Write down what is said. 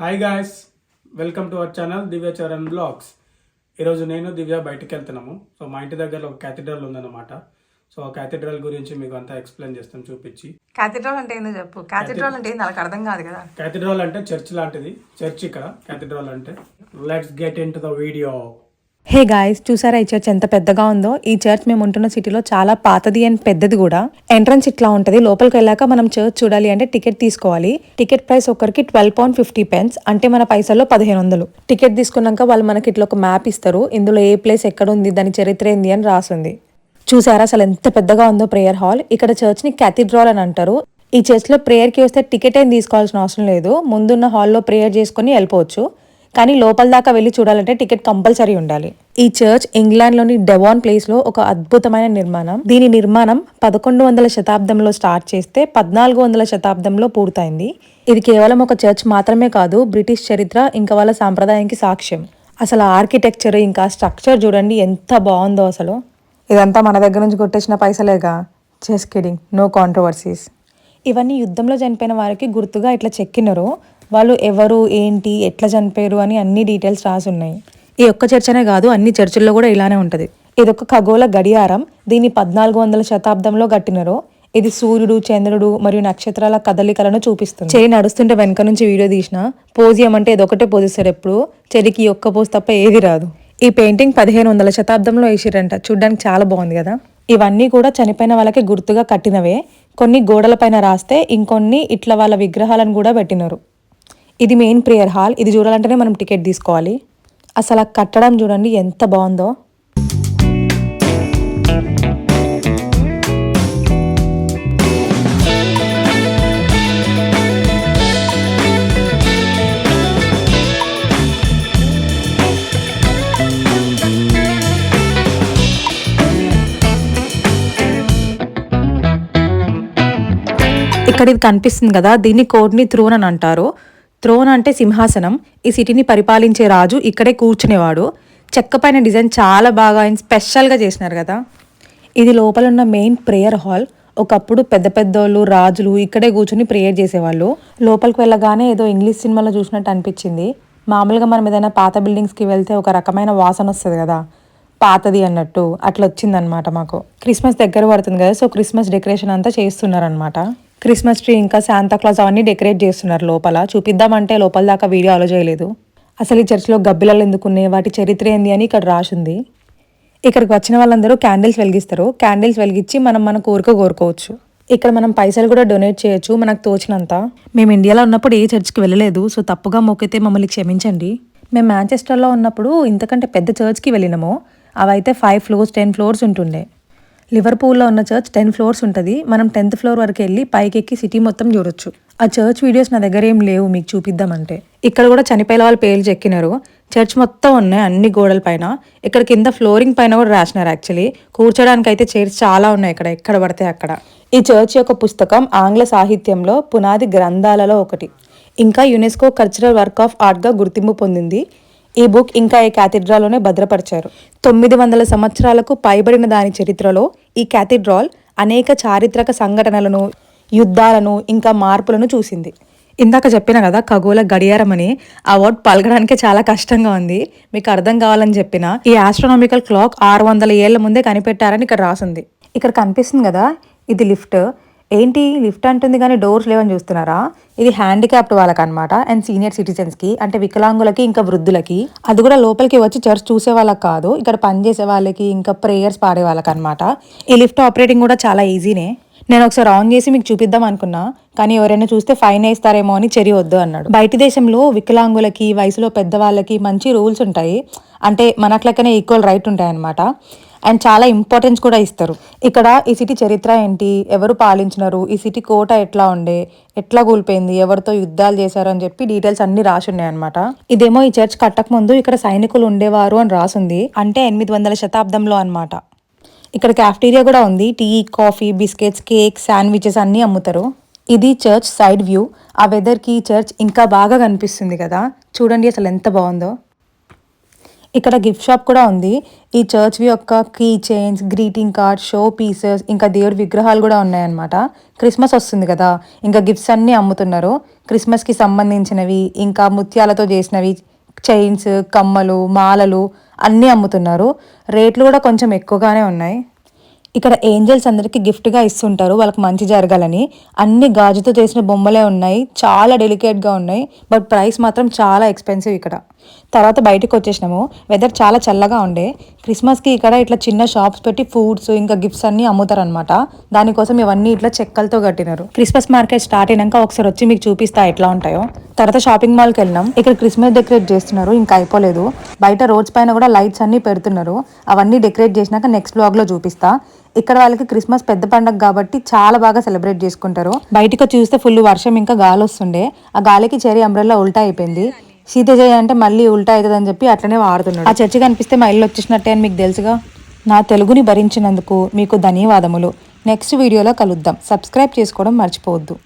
Hi guys welcome to our channel Divya Charan blogs ఈరోజు నేను దివ్య బయటికి వెళ్తున్నాము సో మా ఇంటి దగ్గర ఒక క్యాథిడ్రల్ ఉందన్నమాట. సో ఆ క్యాథిడ్రల్ గురించి మీకు అంతా ఎక్స్ప్లెయిన్ చేస్తాం చూపించి. క్యాథిడ్రల్ అంటే ఏందో చెప్పు. క్యాథిడ్రల్ అంటే ఏంది వాళ్ళకి అర్థం కాదు కదా. క్యాథిడ్రల్ అంటే చర్చ్ లాంటిది. చర్చ్ ఇక్కడ క్యాథిడ్రల్ అంటే. Let's get into the video hey guys చూసారా ఈ చర్చ్ ఎంత పెద్దగా ఉందో? ఈ చర్చ్ మేము ఉంటున్న సిటీలో చాలా పాతది అండ్ పెద్దది కూడా. ఎంట్రన్స్ ఇట్లా ఉంటది. లోపలికి వెళ్ళాక మనం చర్చ్ చూడాలి అంటే టికెట్ తీసుకోవాలి. టికెట్ ప్రైస్ ఒకరికి ట్వెల్వ్ పాయింట్ ఫిఫ్టీ పెన్స్ అంటే మన పైసల్లో పదిహేను వందలు. టికెట్ తీసుకున్నాక వాళ్ళు మనకి ఇట్లా ఒక మ్యాప్ ఇస్తారు. ఇందులో ఏ ప్లేస్ ఎక్కడ ఉంది దాని చరిత్ర ఏంది అని రాసింది చూసారా అసలు ఎంత పెద్దగా ఉందో ప్రేయర్ హాల్ ఇక్కడ చర్చ్ని క్యాథిడ్రాల్ అని అంటారు. ఈ చర్చ్లో ప్రేయర్కి వస్తే టికెట్ ఏం తీసుకోవాల్సిన అవసరం లేదు. ముందున్న హాల్లో ప్రేయర్ చేసుకుని వెళ్ళిపోవచ్చు. కానీ లోపల దాకా వెళ్ళి చూడాలంటే టికెట్ కంపల్సరీ ఉండాలి. ఈ చర్చ్ ఇంగ్లాండ్లోని డెవాన్ ప్లేస్లో ఒక అద్భుతమైన నిర్మాణం. దీని నిర్మాణం పదకొండు వందల శతాబ్దంలో స్టార్ట్ చేస్తే పద్నాలుగు వందల శతాబ్దంలో పూర్తయింది. ఇది కేవలం ఒక చర్చ్ మాత్రమే కాదు బ్రిటిష్ చరిత్ర ఇంకా వాళ్ళ సాంప్రదాయానికి సాక్ష్యం. అసలు ఆర్కిటెక్చర్ ఇంకా స్ట్రక్చర్ చూడండి ఎంత బాగుందో అసలు. ఇదంతా మన దగ్గర నుంచి కొట్టేసిన పైసలేగా? Just kidding no controversies. ఇవన్నీ యుద్ధంలో చనిపోయిన వారికి గుర్తుగా ఇట్లా చెక్కినారు. వాళ్ళు ఎవరు ఏంటి ఎట్లా చనిపోయారు అని అన్ని డీటెయిల్స్ రాసి ఉన్నాయి ఈ ఒక్క చర్చనే కాదు అన్ని చర్చిల్లో కూడా ఇలానే ఉంటది. ఇది ఒక ఖగోళ గడియారం. దీన్ని పద్నాలుగు వందల శతాబ్దంలో కట్టినారు. ఇది సూర్యుడు చంద్రుడు మరియు నక్షత్రాల కదలికలను చూపిస్తుంది. చెయ్యి నడుస్తుంటే వెనక నుంచి వీడియో తీసిన. పోజియం అంటే ఇదొకటే పోజిస్తారు ఎప్పుడు. చెరికి ఒక్క పోజ్ తప్ప ఏది రాదు. ఈ పెయింటింగ్ పదిహేను వందల శతాబ్దంలో వేసిరంట. చూడ్డానికి చాలా బాగుంది కదా? ఇవన్నీ కూడా చనిపోయిన వాళ్ళకి గుర్తుగా కట్టినవే. కొన్ని గోడలపైన రాస్తే ఇంకొన్ని ఇట్లా వాళ్ళ విగ్రహాలను కూడా పెట్టినారు. ఇది మెయిన్ ప్రేయర్ హాల్ ఇది చూడాలంటేనే మనం టికెట్ తీసుకోవాలి. అసలు ఆ కట్టడం చూడండి ఎంత బాగుందో. ఇక్కడ ఇది కనిపిస్తుంది కదా దీన్ని కోడ్ని త్రూన్ అని అంటారు. త్రోన్ అంటే సింహాసనం. ఈ సిటీని పరిపాలించే రాజు ఇక్కడే కూర్చునేవాడు. చెక్క పైన డిజైన్ చాలా బాగా ఆయన స్పెషల్గా చేసినారు కదా. ఇది లోపల ఉన్న మెయిన్ ప్రేయర్ హాల్. ఒకప్పుడు పెద్ద పెద్దోళ్ళు రాజులు ఇక్కడే కూర్చుని ప్రేయర్ చేసేవాళ్ళు. లోపలికి వెళ్ళగానే ఏదో ఇంగ్లీష్ సినిమాలో చూసినట్టు అనిపించింది. మామూలుగా మనం ఏదైనా పాత బిల్డింగ్స్కి వెళ్తే ఒక రకమైన వాసన వస్తుంది కదా. పాతది అన్నట్టు. అట్లా వచ్చిందనమాట మాకు. క్రిస్మస్ దగ్గర పడుతుంది కదా సో క్రిస్మస్ డెకరేషన్ అంతా చేస్తున్నారనమాట క్రిస్మస్ ట్రీ ఇంకా శాంతాక్లాస్ అవన్నీ డెకరేట్ చేస్తున్నారు లోపల. చూపిద్దామంటే లోపల దాకా వీడియో అలో చేయలేదు. అసలు ఈ చర్చిలో గబ్బిలలు ఎందుకున్నాయి వాటి చరిత్ర ఏంది అని ఇక్కడ రాసింది. ఇక్కడికి వచ్చిన వాళ్ళందరూ క్యాండిల్స్ వెలిగిస్తారు. క్యాండిల్స్ వెలిగించి మనం మన కోరిక కోరుకోవచ్చు. ఇక్కడ మనం పైసలు కూడా డొనేట్ చేయొచ్చు మనకు తోచినంత. మేము ఇండియాలో ఉన్నప్పుడు ఏ చర్చ్కి వెళ్ళలేదు. సో తప్పుగా మొక్కితే మమ్మల్ని క్షమించండి. మేము మ్యాంచెస్టర్లో ఉన్నప్పుడు ఇంతకంటే పెద్ద చర్చ్కి వెళ్ళినాము. అవైతే ఫైవ్ ఫ్లోర్స్ టెన్ ఫ్లోర్స్ ఉంటుండే. లివర్పూల్లో ఉన్న చర్చ్ టెన్ ఫ్లోర్స్ ఉంటుంది. మనం టెన్త్ ఫ్లోర్ వరకు వెళ్ళి పైకెక్కి సిటీ మొత్తం చూడొచ్చు. ఆ చర్చ్ వీడియోస్ నా దగ్గర ఏం లేవు మీకు చూపిద్దామంటే. ఇక్కడ కూడా చనిపోయిన వాళ్ళ పేర్లు చెక్కినారు. చర్చ్ మొత్తం ఉన్నాయి అన్ని గోడల పైన. ఇక్కడ కింద ఫ్లోరింగ్ పైన కూడా రాసినారు యాక్చువల్లీ కూర్చోడానికి అయితే చైర్స్ చాలా ఉన్నాయి ఇక్కడ ఎక్కడ పడితే అక్కడ. ఈ చర్చ్ యొక్క పుస్తకం ఆంగ్ల సాహిత్యంలో పునాది గ్రంథాలలో ఒకటి. ఇంకా యునెస్కో కల్చరల్ వర్క్ ఆఫ్ ఆర్ట్గా గుర్తింపు పొందింది. ఈ బుక్ ఇంకా ఈ క్యాథిడ్రాలోనే భద్రపరిచారు. తొమ్మిది వందల సంవత్సరాలకు పైబడిన దాని చరిత్రలో ఈ క్యాథిడ్రాల్ అనేక చారిత్రక సంఘటనలను యుద్ధాలను ఇంకా మార్పులను చూసింది. ఇందాక చెప్పిన కదా ఖగోళ గడియారం అని అవార్డ్ పలకడానికే చాలా కష్టంగా ఉంది. మీకు అర్థం కావాలని చెప్పిన ఈ ఆస్ట్రోనామికల్ క్లాక్ ఆరు వందల ఏళ్ళ ముందే కనిపెట్టారని ఇక్కడ రాసింది. ఇక్కడ కనిపిస్తుంది కదా ఇది లిఫ్ట్. ఏంటి లిఫ్ట్ అంటుంది కానీ డోర్స్ లేవని చూస్తున్నారా? ఇది హ్యాండిక్యాప్డ్ వాళ్ళకి అనమాట అండ్ సీనియర్ సిటిజన్స్కి అంటే వికలాంగులకి ఇంకా వృద్ధులకి. అది కూడా లోపలికి వచ్చి చర్చ్ చూసే వాళ్ళకి కాదు ఇక్కడ పని చేసే వాళ్ళకి ఇంకా ప్రేయర్స్ పాడే వాళ్ళకి అనమాట ఈ లిఫ్ట్ ఆపరేటింగ్ కూడా చాలా ఈజీనే. నేను ఒకసారి ఆన్ చేసి మీకు చూపిద్దాం అనుకున్నా కానీ ఎవరైనా చూస్తే ఫైన్ వేస్తారేమో అని చెరి వద్దు అన్నాడు. బయట దేశంలో వికలాంగులకి వయసులో పెద్దవాళ్ళకి మంచి రూల్స్ ఉంటాయి. అంటే మనట్లకనే ఈక్వల్ రైట్ ఉంటాయనమాట అండ్ చాలా ఇంపార్టెన్స్ కూడా ఇస్తారు. ఇక్కడ ఈ సిటీ చరిత్ర ఏంటి? ఎవరు పాలించినారు? ఈ సిటీ కోట ఎట్లా ఉండే? ఎట్లా కూలిపోయింది? ఎవరితో యుద్ధాలు చేశారు? అని చెప్పి డీటెయిల్స్ అన్ని రాసి ఉన్నాయి అనమాట ఇదేమో ఈ చర్చ్ కట్టక ముందు ఇక్కడ సైనికులు ఉండేవారు అని రాసుంది. అంటే ఎనిమిది వందల శతాబ్దంలో అనమాట ఇక్కడ క్యాఫ్టీరియా కూడా ఉంది. Tea coffee biscuits cake sandwiches అన్నీ అమ్ముతారు. ఇది చర్చ్ సైడ్ వ్యూ ఆ వెదర్కి చర్చ్ ఇంకా బాగా కనిపిస్తుంది కదా. చూడండి అసలు ఎంత బాగుందో. ఇక్కడ గిఫ్ట్ షాప్ కూడా ఉంది. ఈ చర్చ్ యొక్క key chains greeting card showpieces ఇంకా దేవుడి విగ్రహాలు కూడా ఉన్నాయన్నమాట. క్రిస్మస్ వస్తుంది కదా ఇంకా గిఫ్ట్స్ అన్నీ అమ్ముతున్నారు. క్రిస్మస్కి సంబంధించినవి ఇంకా ముత్యాలతో చేసినవి చైన్స్ కమ్మలు మాలలు అన్నీ అమ్ముతున్నారు. రేట్లు కూడా కొంచెం ఎక్కువగానే ఉన్నాయి. ఇక్కడ ఏంజల్స్ అందరికీ గిఫ్ట్గా ఇస్తుంటారు. వాళ్ళకి మంచి జరగాలని. అన్ని గాజుతో చేసిన బొమ్మలే ఉన్నాయి. చాలా డెలికేట్గా ఉన్నాయి. బట్ ప్రైస్ మాత్రం చాలా ఎక్స్పెన్సివ్ ఇక్కడ. తర్వాత బయటకు వచ్చేసినాము. వెదర్ చాలా చల్లగా ఉండే. క్రిస్మస్కి ఇక్కడ ఇట్లా చిన్న షాప్స్ పెట్టి ఫ్రూట్స్ ఇంకా గిఫ్ట్స్ అన్నీ అమ్ముతారనమాట దానికోసం ఇవన్నీ ఇట్లా చెక్కలతో కట్టినారు. క్రిస్మస్ మార్కెట్ స్టార్ట్ అయినాక ఒకసారి వచ్చి మీకు చూపిస్తా ఎట్లా ఉంటాయో. తర్వాత షాపింగ్ మాల్కి వెళ్ళినాం ఇక్కడ క్రిస్మస్ డెకరేట్ చేస్తున్నారు ఇంకా అయిపోలేదు. బయట రోడ్స్ పైన కూడా లైట్స్ అన్ని పెడుతున్నారు. అవన్నీ డెకరేట్ చేసినాక నెక్స్ట్ బ్లాగ్లో చూపిస్తా. ఇక్కడ వాళ్ళకి క్రిస్మస్ పెద్ద పండగ కాబట్టి చాలా బాగా సెలబ్రేట్ చేసుకుంటారు. బయటకు చూస్తే ఫుల్ వర్షం ఇంకా గాలి వస్తుండే. ఆ గాలికి చెరీ అంబ్రెల్లా ఉల్టా అయిపోయింది. సీతజయ అంటే మళ్ళీ ఉల్టా అవుతుందని చెప్పి అట్లనే వాడుతున్నాడు. ఆ చర్చి కనిపిస్తే మా ఇల్లు వచ్చేసినట్టే అని మీకు తెలుసుగా? నా తెలుగుని భరించినందుకు మీకు ధన్యవాదములు. నెక్స్ట్ వీడియోలో కలుద్దాం. సబ్స్క్రైబ్ చేసుకోవడం మర్చిపోవద్దు.